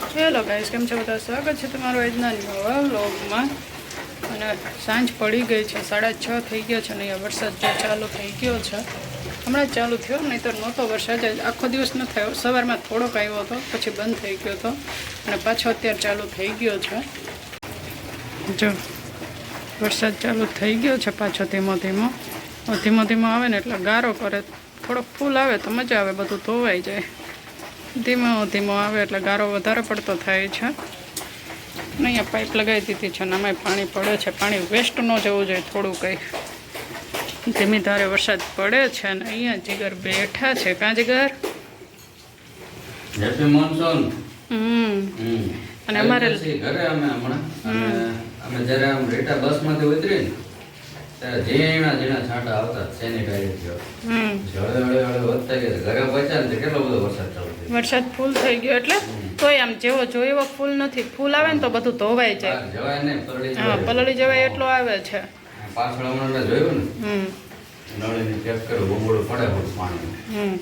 Hello guys કેમ છો બધા? સ્વાગત છે તમારું આજના નવા વ્લોગમાં. અને સાંજ પડી ગઈ છે, સાડા છ થઈ ગયો છે અહીંયા વરસાદ જો ચાલુ થઈ ગયો છે. હમણાં ચાલુ થયો નહીં તો નહોતો વરસાદ. આખો દિવસ ન થયો. સવારમાં થોડોક આવ્યો હતો, પછી બંધ થઈ ગયો હતો. અને પાછો અત્યારે ચાલુ થઈ ગયો છે. જો, વરસાદ ચાલુ થઈ ગયો છે પાછો ધીમો ધીમો. ધીમો ધીમો આવે ને એટલે ગારો કરે. થોડોક ફૂલ આવે તો મજા આવે, બધું ધોવાઈ જાય. ધીમો ધીમો આવે એટલે ગારો વધારે પડતો થાય છે. અને અહીંયા પાઇપ લગાવી દીધી છે અને આમાંય પાણી પડે છે. પાણી વેસ્ટ ન જવું જોઈએ થોડું કંઈ. ધીમી ધારે વરસાદ પડે છે અને અહીંયા જીગર બેઠા છે. કાં જીગર. અને અમારે- ઘરે અમે હમણાં. અમે જ્યારે આમ રેટા બસમાંથી ઉતરી ઝીણા ઝીણા છાંટા આવતા સેનિટાઈઝ હમ. હળે હળે હળે વધતા ગયા ઘરે પહોંચ્યા ને કેટલો બધો વરસાદ ચાલુ વરસાદ ફૂલ થઈ ગયો એટલે તોય આમ જેવો જોયો એવો ફૂલ નથી. ફૂલ આવે ને તો બધું ધોવાઈ જાય. હા પલળી જવાય. એટલો આવે છે. પાછળ હમણાં જોયું હમ. ને નળીની ચેક કર્યું બમૂડું પડે બધું પાણી હમ.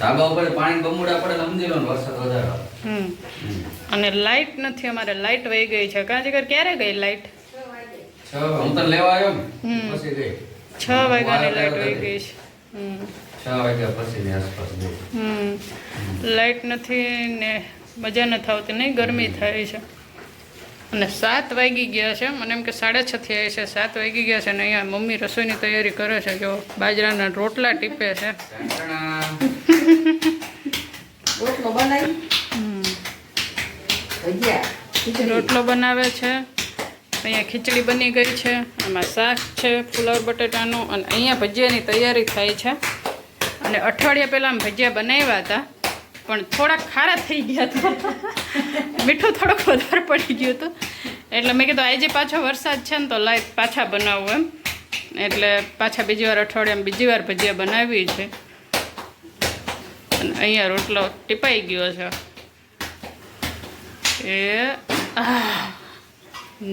ધાબા ઉપર પાણી બમૂડા પડે સમજી લો વરસાદ વધારે આવે. હમ. હમ. અને લાઇટ નથી અમારે લાઇટ વહી ગઈ છે. કાં જીગર ક્યારે ગઈ લાઇટ છ હું તને લેવા આવ્યો ને પછી ગઈ છ વાગ્યાની લાઇટ વહી ગઈ છે. હમ. છ વાગ્યા પછીની આસપાસ હમ. લાઇટ નથી ને મજા નથી આવતી નહીં ગરમી થાય છે. અને સાત વાગી ગયા છે મને એમ કે સાડા છ થી આવી છે સાત વાગી ગયા છે ને અહીંયા મમ્મી રસોઈની તૈયારી કરે છે જો બાજરાના રોટલા ટીપે છે. રોટલો બનાવી? રોટલો બનાવે છે અહીંયા ખીચડી બની ગઈ છે એમાં શાક છે ફુલાવર બટેટાનું અને અહીંયા ભજીયાની તૈયારી થાય છે. અને અઠવાડિયા પહેલાં આમ ભજીયા બનાવ્યા હતા પણ થોડાક ખારા થઈ ગયા હતા. મીઠું થોડુંક વધારે પડી ગયું હતું. એટલે મેં કીધું આજે પાછો વરસાદ છે ને તો લાઈ પાછા બનાવું એમ. એટલે પાછા બીજી વાર અઠવાડિયામાં બીજી વાર ભજીયા બનાવી છે. અને અહીંયા રોટલો ટીપાઈ ગયો છે. એ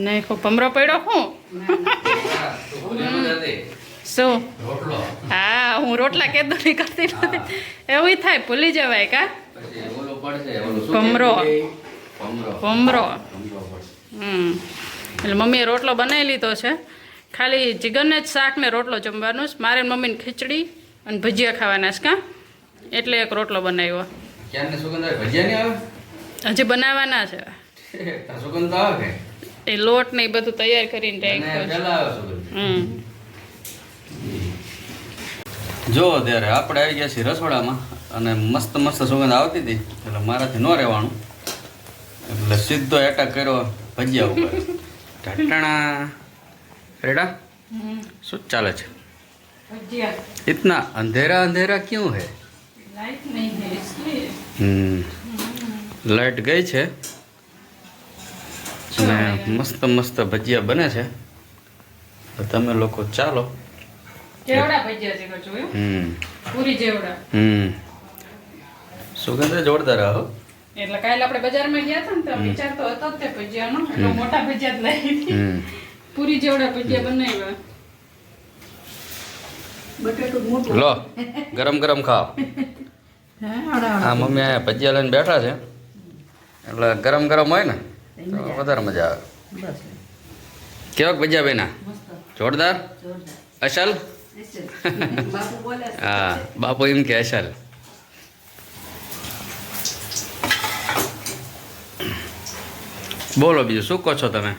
નહીં ખૂબ ભમરો પડ્યો હું. શું? હા હું રોટલા કેદો નહીં કરતી નથી એવું થાય ભૂલી જવાય કા? ભમરો. ભમરો. હમ. એટલે મમ્મીએ રોટલો બનાવી લીધો છે. ખાલી જીગરને જ શાક ને રોટલો જમવાનું છે. મારે મમ્મીને ખીચડી અને ભજીયા ખાવાના છે કાં? એટલે એક રોટલો બનાવ્યો. હજી બનાવવાના છે. એ લોટ ને એ બધું તૈયાર કરીને હમ. જો અત્યારે આપણે આવી ગયા છીએ રસોડામાં અને મસ્ત મસ્ત સુગંધ આવતી હતી એટલે મારાથી ન રહેવાનું. એટલે સીધો એટેક કર્યો ભજીયા ઉપર. ઢટણા રેડા? શું ચાલે છે? ઇતના અંધેરા અંધેરા ક્યું હે? લાઈટ ગઈ છે. અને મસ્ત મસ્ત ભજીયા બને છે. તમે લોકો ચાલો. જેવડા ભજીયા છે જોયું હમ. પૂરી જેવડા. હમ. સુગંધ જોરદાર આવો એટલે કાલે આપણે બજારમાં ગયા હતા ને તો વિચાર તો હતો જ તે ભજીયાનો. એટલે મોટા ભજીયા જ લઈ પૂરી જેવડા ભજીયા બનાવ્યા. બટેટું મોટું. લો ગરમ ગરમ ખાઓ. હા આ મમ્મી અહીંયા ભજીયા લઈને બેઠા છે. એટલે ગરમ ગરમ હોય ને તો વધારે મજા આવે. બસ. કેવાક ભજીયા બેના જોરદાર? જોરદાર. અસલ. હા બાપુ એમ કે અસલ બોલો બીજું શું કહો છો તમે?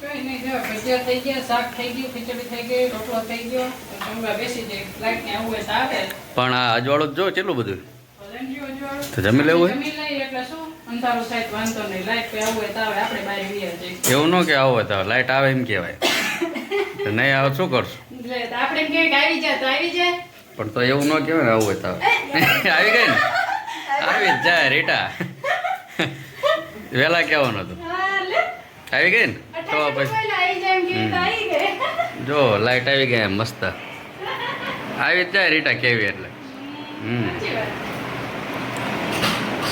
કઈ નહીં જો ભજીયા થઈ ગયા શાક થઈ ગયું ખીચડી થઈ ગઈ રોટલો થઈ ગયો બેસી જાય લાઈટ ને આવું આવે. પણ આ અજવાળું જ કેટલું બધું. તો જમી લેવું એવું ન કે આવો તો લાઈટ આવે એમ કહેવાય. નહીં આવે શું કરશું? એટલે તો આપણે એમ કહીએ કે આવી જાય તો આવી જાય પણ તો એવું ન કહેવાય ને આવું હોય તો. આવી ગઈ ને? આવી જ જાય રેટા. વહેલા કહેવાનું હતું આવી ગઈ ને? તો પછી જો લાઈટ આવી ગઈ મસ્ત. આવી જ જાય રીટા કેવી એટલે. હમ.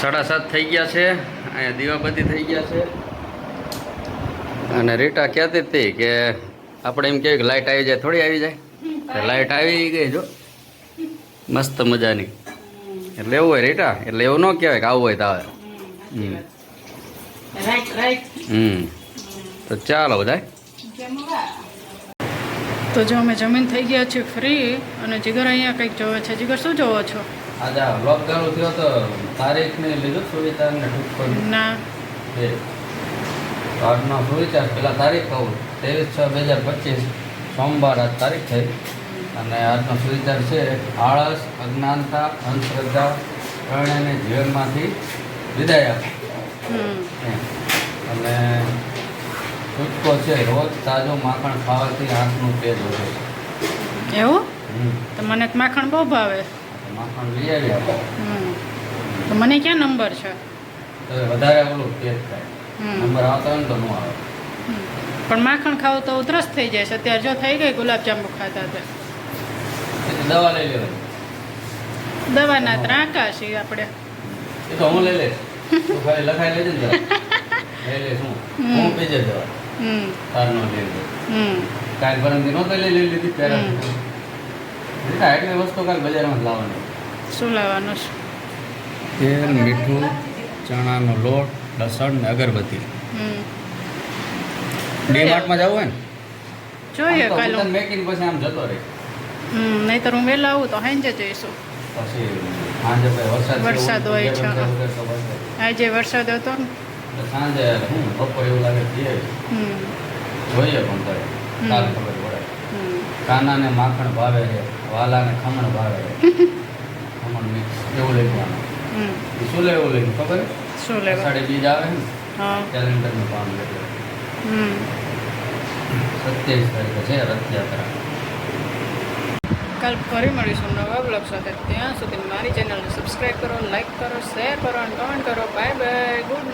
સાડા સાત થઈ ગયા છે. અહીંયા દીવાબત્તી થઈ ગયા છે. અને રીટા કહેતી હતી કે આપણે એમ કહેવાય કે લાઈટ આવી જાય થોડી આવી જાય. લાઇટ લાઈટ આવી ગઈ જો. મસ્ત મજાની. એટલે એવું હોય રીટા. એટલે એવું ન કહેવાય કે આવું હોય તો આવે. સાચી હમ. તો ચાલો બધા તો જો અમે જમીન થઈ ગયા છે ફ્રી અને જીગર અહીંયા કંઈક જોવે છે. જીગર શું જોવો છો? આજે આ વ્લોગ ચાલુ થયો તો તારીખ ને લીધું સુવિધા ને. ના આજનો સુવિચાર પહેલાં તારીખ કહું ત્રેવીસ છ બે હજાર પચીસ સોમવાર આજ તારીખ થઈ. અને આજનો સુવિચાર છે આળસ અજ્ઞાનતા અંધશ્રદ્ધા પ્રણયને જીવનમાંથી વિદાય આપે. અને ટૂચકો છે રોજ તાજો માખણ ખાવાથી આંખનું તેજ વધે. છે એવું. તો મને માખણ બહુ ભાવે. માખણ લઈ આવી આપણે. તો મને ક્યાં નંબર છે? વધારે ઓલું તેજ થાય. નંબર આવતા હોય ને તો ન આવે પણ માખણ ખાવું તો ઉધરસ થઈ જાય છે. અત્યારે જો થઈ ગઈ ગુલાબજાંબુ ખાતા હતા એટલે દવા લઈ લેવાની. દવાના ત્રાંકા છીએ આપણે. એ તો હું લઈ લઈશ. તું ખાલી લખાઈ લેજે ને લઈ લે હું. હમ. હું પીજે દવા. હમ. તાર નો લઈ લે હમ. કાલ પરમથી નહોતો લઈ લઈ લીધી પેરા બેટા એટલી વસ્તુ કાલ બજારમાં જ લાવવાની. શું લાવવાનું છે? તેલ મીઠું ચણાનો લોટ લસણ ને અગરબત્તી. ડીમાર્ટમાં જવું હોય ને? જોઈએ કાલે. મેકિંગ પછી આમ જતો રહે. હમ તો હું વહેલા આવું તો હાંજે જઈશું. પછી સાંજે વરસાદ વરસાદ હોય છે. આજે વરસાદ હતો ને. સાંજે હું બપોર એવું લાગે જઈએ હમ. જોઈએ પણ કાલ. ખબર પડે. હમ. કાનાને માખણ ભાવે છે વાલાને ખમણ ભાવે છે. ખમણ મિક્સ એવું એ શું લેવું લેવું ખબર છે? શું લેવા? અષાઢી બીજ આવે ને હા. કેલેન્ડરનું કામ લેવું હમ. સત્યાવીસ તારીખે છે રથયાત્રા. કાલ ફરી મળીશું નવા બ્લોગ સાથે. ત્યાં સુધી મારી ચેનલને સબસ્ક્રાઈબ કરો લાઈક કરો શેર કરો અને કમેન્ટ કરો. Bye bye good